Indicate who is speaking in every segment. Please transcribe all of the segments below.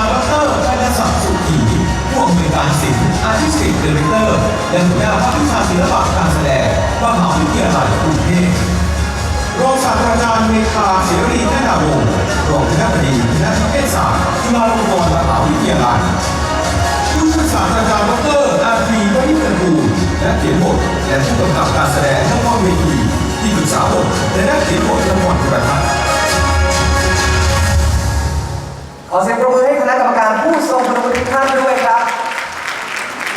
Speaker 1: าสตราจารย์ดรชัยศักดิ์สุขีผู้อำนวยการศิลป์อาร์ติสติกดีเรคเตอร์ และหัวหน้าภาควิชาศิลปะการแสดงมหาวิทยาลัยกรุงเทพรองศาสตราจารย์เมธาเสรีแน่นาวงรองคณะบดีคณะนิเทศศาสตร์จุฬาลงกรณ์มหาวิทยาลัยผู้ช่วยศาสตราจารย์ดรอาทีวณิชกูลและเขียนบทและผู้กำกับการแสดงละครเวทีที่ปรึกษาบทและนักเขียนบทละครโทรทัศน์
Speaker 2: ขอเสียงปรบมือให้คณะกรรมการผู้ทรงคุณวุฒิทุกท่านด้วยครับ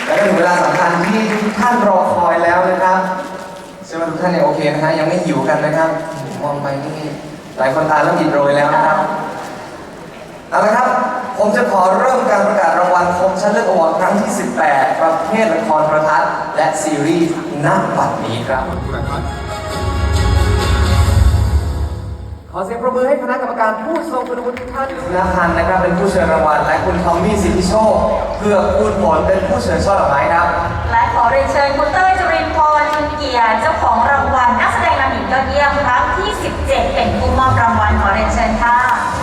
Speaker 2: และก็ถึงเวลาสำคัญที่ทุกท่านรอคอยแล้วนะครับเชื่อว่าทุกท่านเนี่ยโอเคนะฮะยังไม่หิวกันนะครับมองไปนี่หลายคนตาเริ่มอิดโรยแล้วนะครับเอาละครับ ผมจะขอเริ่มการประกาศรางวัลคมชัดเลือกอวอร์ดครั้งที่ 18 ประเภทละครโทรทัศน์และซีรีส์ณบัดนี้ครับ ขอเสียงปรบมือให้คณะกรรมการผู้ทรงคุณวุฒิทุกท่านคุณอาพันธ์นะครับเป็นผู้เชิญรางวัลและคุณทอมมี่สิทธิโชคเพื่อพูดผลเป็นผู้เชิญช่อดอกไม้ครับ
Speaker 3: และขอเรียนเชิญคุณเต้ยจรินพรชุนเกียรติเจ้าของรางวัลนักแสดงนำหญิงยอดเยี่ยมครั้งที่ 17 เป็นผู้มอบรางวัลขอเรียนเชิญค่ะแ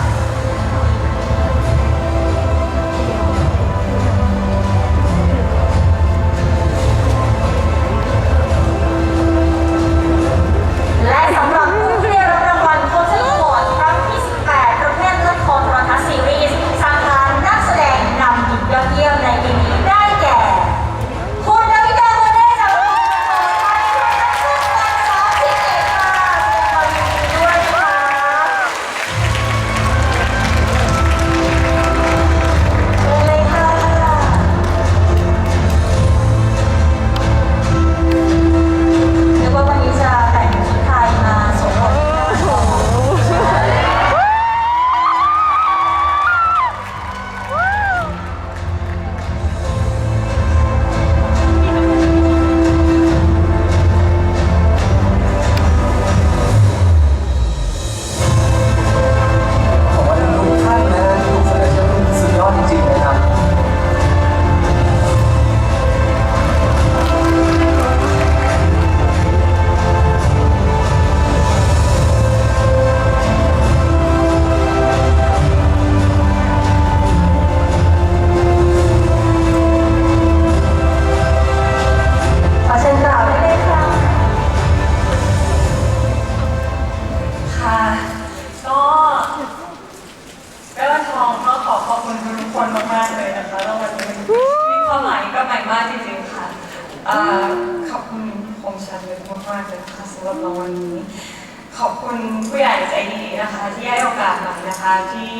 Speaker 3: ละ ขอบคุ
Speaker 4: ณผู้ใหญ่ใจดีนะคะ ที่ให้โอกาสใหม่นะคะที่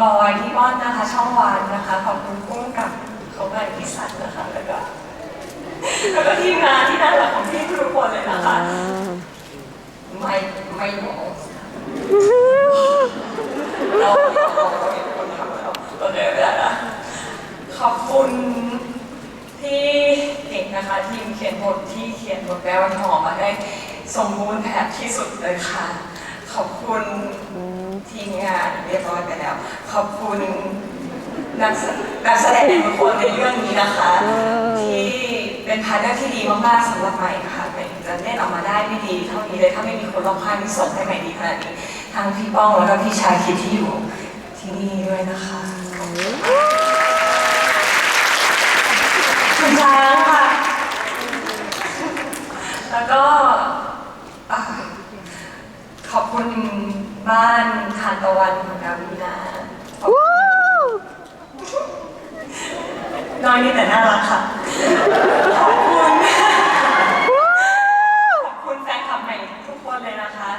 Speaker 4: บอยที่บ้อนนะคะ ช่องวันนะคะ ขอบคุณกุ้งกับเขาใหม่ที่สันนะคะแล้วก็แล้วก็ทีมงานที่น่ารักของพี่ทุกคนเลยนะคะไม่ไม่บอกเราเราเป็นคนทำแล้วโอเคไม่ได้ละขอบคุณที่เก่งนะคะทีมเขียนบทที่เขียนบทแปลวันหอมมาได้ สมบูรณ์แบบที่สุดเลยค่ะ ขอบคุณทีมงานเรียบร้อยไปแล้ว ขอบคุณนักแสนักแสดงทุกคนในเรื่องนี้นะคะ ที่เป็นพาร์ทเนอร์ที่ดีมากๆสำหรับใหม่ค่ะใหม่จะเล่นออกมาได้ไม่ดีเท่านี้เลยถ้าไม่มีคนรอบข้างที่ส่งให้ใหม่ดีขนาดนี้ทั้งพี่ป้องแล้วก็พี่ชายคิดที่อยู่ที่นี่ด้วยนะคะคุณช้างค่ะแล้วก็ ขอบคุณบ้านทานตะวันของดาวีนาขอบคุณน้อยนิดแต่น่ารักค่ะ ขอบคุณ ขอบคุณแฟนคลับใหม่ทุกคนเลยนะคะ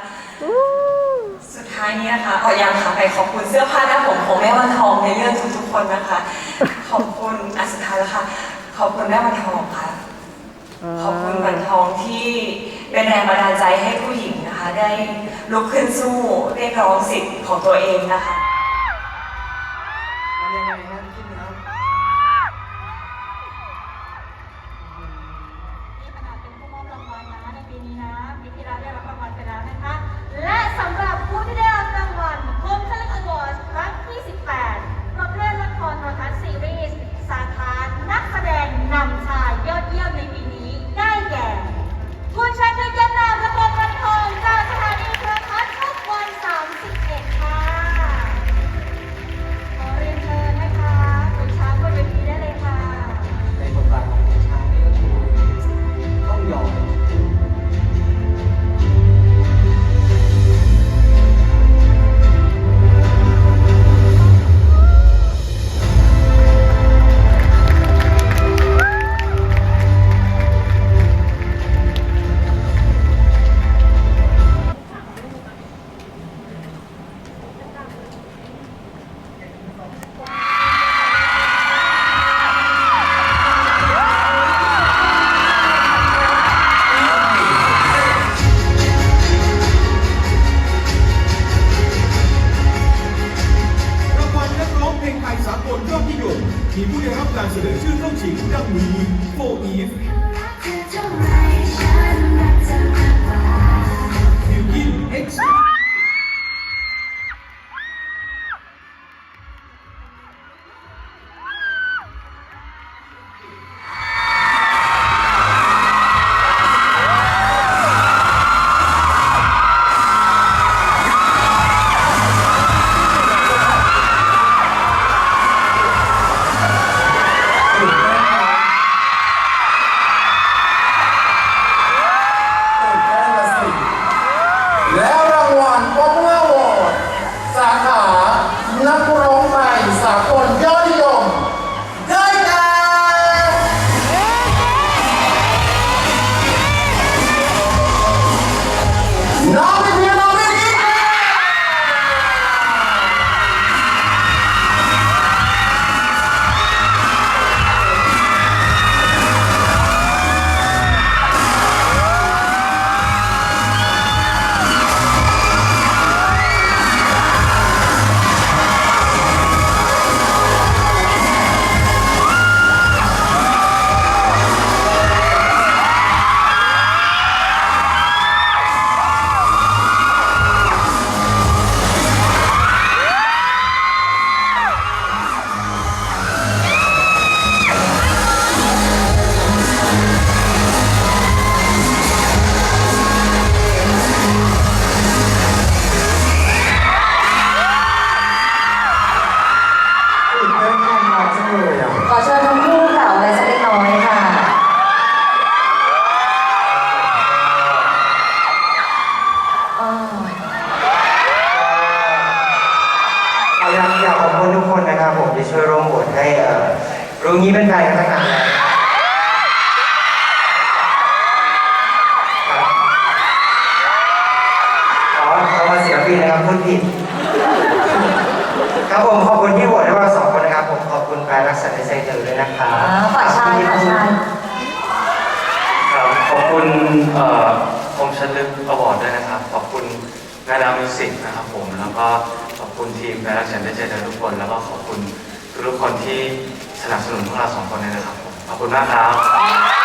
Speaker 4: สุดท้ายนี้นะคะขอยังค่ะไปขอบคุณเสื้อผ้าหน้าผมของแม่วันทองในเรื่องทุกๆคนนะคะ ขอบคุณอะสุดท้ายแล้วค่ะ ขอบคุณแม่วันทองค่ะ ขอบคุณวันทองที่เป็นแรงบันดาลใจให้ผู้หญิงนะคะได้ ลุกขึ้นสู้เรียกร้องสิทธิ์ของตัว
Speaker 3: เองนะคะ ต้องฉีกต้อง
Speaker 5: มีโฟอีฟบิวกินเอ็
Speaker 6: กซ์ เอ่อคมชันลึกอวอร์ดด้วยนะครับ ขอบคุณนาดามิวสิกนะครับผม แล้วก็ขอบคุณทีมแฟนรักฉันได้เจอเธอทุกคน แล้วก็ขอบคุณทุกคนที่สนับสนุนพวกเราสองคนเลยนะครับผมขอบคุณมากครับ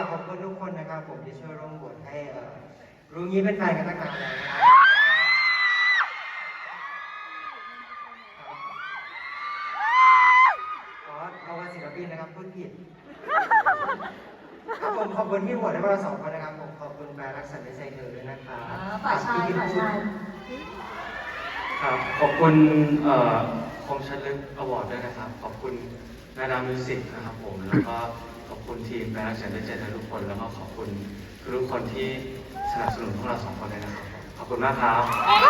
Speaker 6: า
Speaker 7: กอยาก
Speaker 8: ขอ
Speaker 5: บคุณทุกคนนะครับ ผมที่ช่วยร่วมโหวตให้เอ่อรู้งี้เป็นแฟนกันตั้งนานแล้วนะครับอ๋อเขาว่าศิลปินนะครับพูดผิดครับผมขอบคุณที่โหวตให้พวกเราสองคนนะครับผมขอบคุณแฟนรักสัตว์ในใจเธอด้วยนะครับ
Speaker 8: อ่าฝ่ายชายฝ่ายชาย
Speaker 6: ครับขอบคุณเอ่อคมชันลึกอวอร์ดด้วยนะครับ ขอบคุณนาดามิวสิกนะครับผมแล้วก็ขอบ คุณทีมแฟนรักฉันเจอเธอทุกคน แล้วก็ขอบคุณทุกคนที่สนับสนุนพวกเราสองคนเลยนะครับ ขอบคุณมากครับ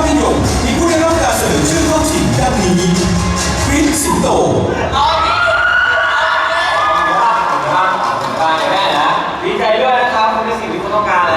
Speaker 8: ด
Speaker 9: นิยมมีผู้ได้รับการเสนอชื่อเข้าชิงดังนี้คริสสิง
Speaker 7: โตดีใจด้
Speaker 5: วยนะครับคุณเป็นสิ่งที่คุณต้องการ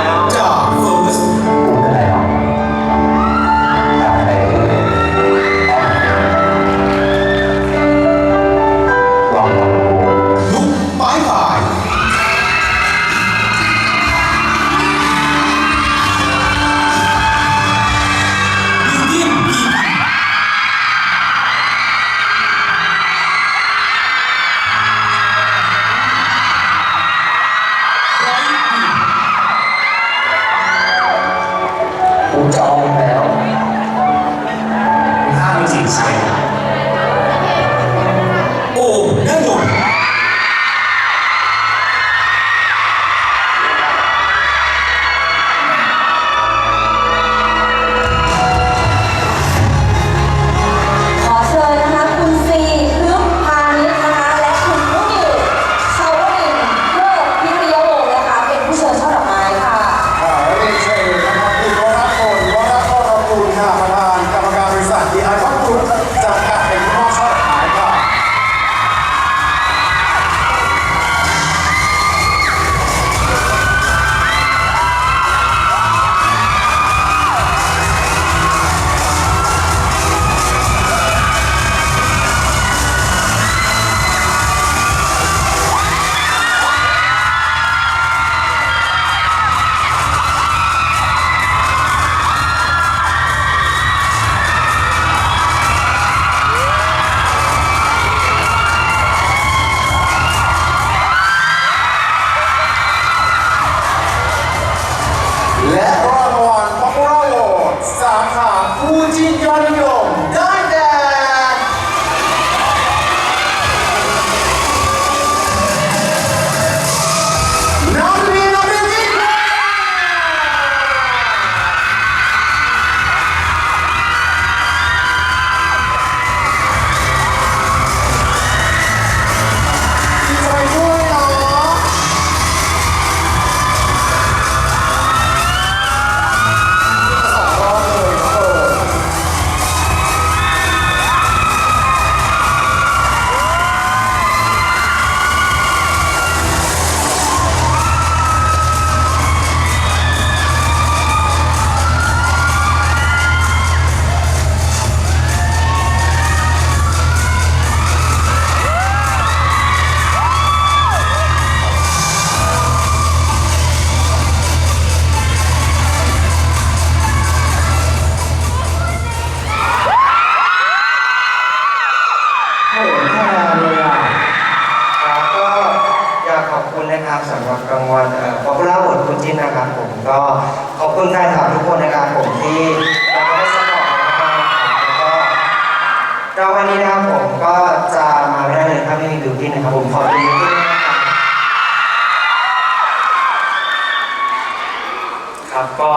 Speaker 5: ครับ
Speaker 10: ก็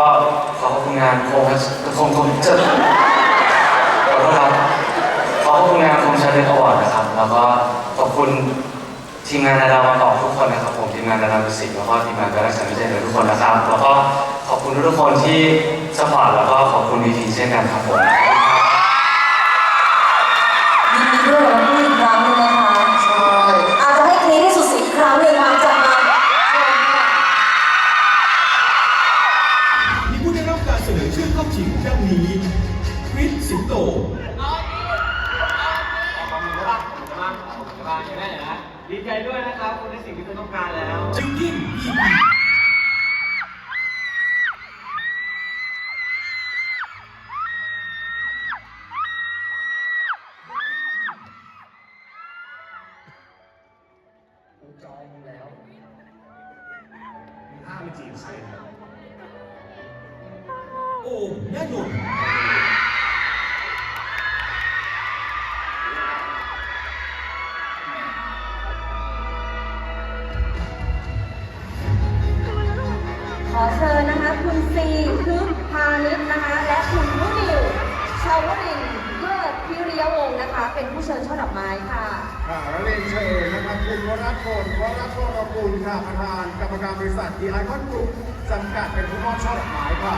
Speaker 10: ขอขอบคุณงานโคงคงคงจอขอโทษครับขอขอบคุณงานโคงชาเลนจ์อวอร์ดนะครับ แล้วก็ขอบคุณทีมงานดาดาวมาตอบทุกคนนะครับผมทีมงานดาดาวมิวสิกแล้วก็ทีมงานการรักษาพิเศษทุกคนนะครับ แล้วก็ขอบคุณทุกคนที่สปอร์ตแล้วก็ขอบคุณวีทีเช่นกันครับผม
Speaker 8: เชิญ
Speaker 11: นะ
Speaker 10: คะ
Speaker 8: คุณซีคึกพาณิชย์นะคะ และคุณนุนิวชาวรินทร์เลิศพิริยวงศ์นะคะ เป็นผู้เชิญช่อดอกไม้ค่ะ
Speaker 6: ค่ะและเรียนเชิญนะครับคุณวรัตพลวรัตพลรกุลค่ะประธานกรรมการบริษัทดีไอคอนกรุ๊ปจำกัดเป็นผู้มอบช่อดอกไม้ค่ะ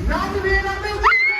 Speaker 6: not to be in that building.